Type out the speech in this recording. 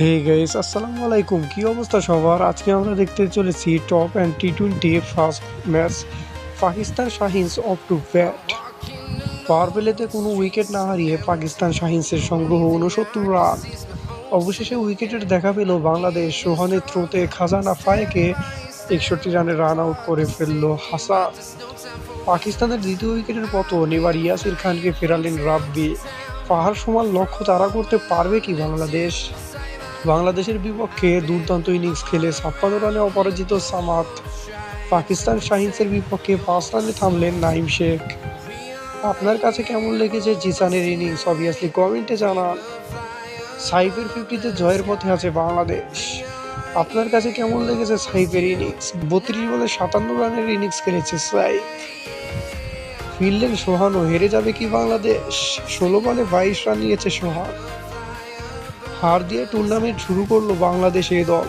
Hey guys আসসালামু আলাইকুম কি অবস্থা সবার? আজকে আমরা দেখতে চলেছি top and T twenty first match Pakistan Shaheens off to bat power প্লেতে কোনো উইকেট না হারিয়ে পাকিস্তান শাহিনসের সংগ্রহ উনসত্তর রান। অবশেষে উইকেটের দেখা পেল বাংলাদেশ। সোহানের থ্রোতে খাজানা ফায়েকে একষট্টি রানে রান আউট করে ফেলল হাসান। পাকিস্তানের দ্বিতীয় উইকেটের পতন। এবার ইয়াসির খানকে ফেরালেন রাব্বি। পাহাড় সমান লক্ষ্য তারা করতে পারবে কি বাংলাদেশ? বাংলাদেশের বিপক্ষে দুর্দান্ত ইনিংস খেলে ছাপ্পান্ন রানে অপরাজিত সামাত পাকিস্তান শাহিনসের বিপক্ষে পাঁচ রানে থামলেন নাইম শেখ। আপনার কাছে কেমন লেগেছে জিসানের ইনিংস? অবভিয়াসলি কমেন্টে জানান। সাইফের ফিফটিতে জয়ের পথে আছে বাংলাদেশ। আপনার কাছে কেমন লেগেছে সাইফের ইনিংস? বত্রিশ বলে সাতান্ন রানের ইনিংস খেলেছে সাইফ। ফিরলেন সোহানও, হেরে যাবে কি বাংলাদেশ? ষোলো বলে বাইশ রান নিয়েছে সোহান। হার দিয়ে টুর্নামেন্ট শুরু করল বাংলাদেশ এই দল।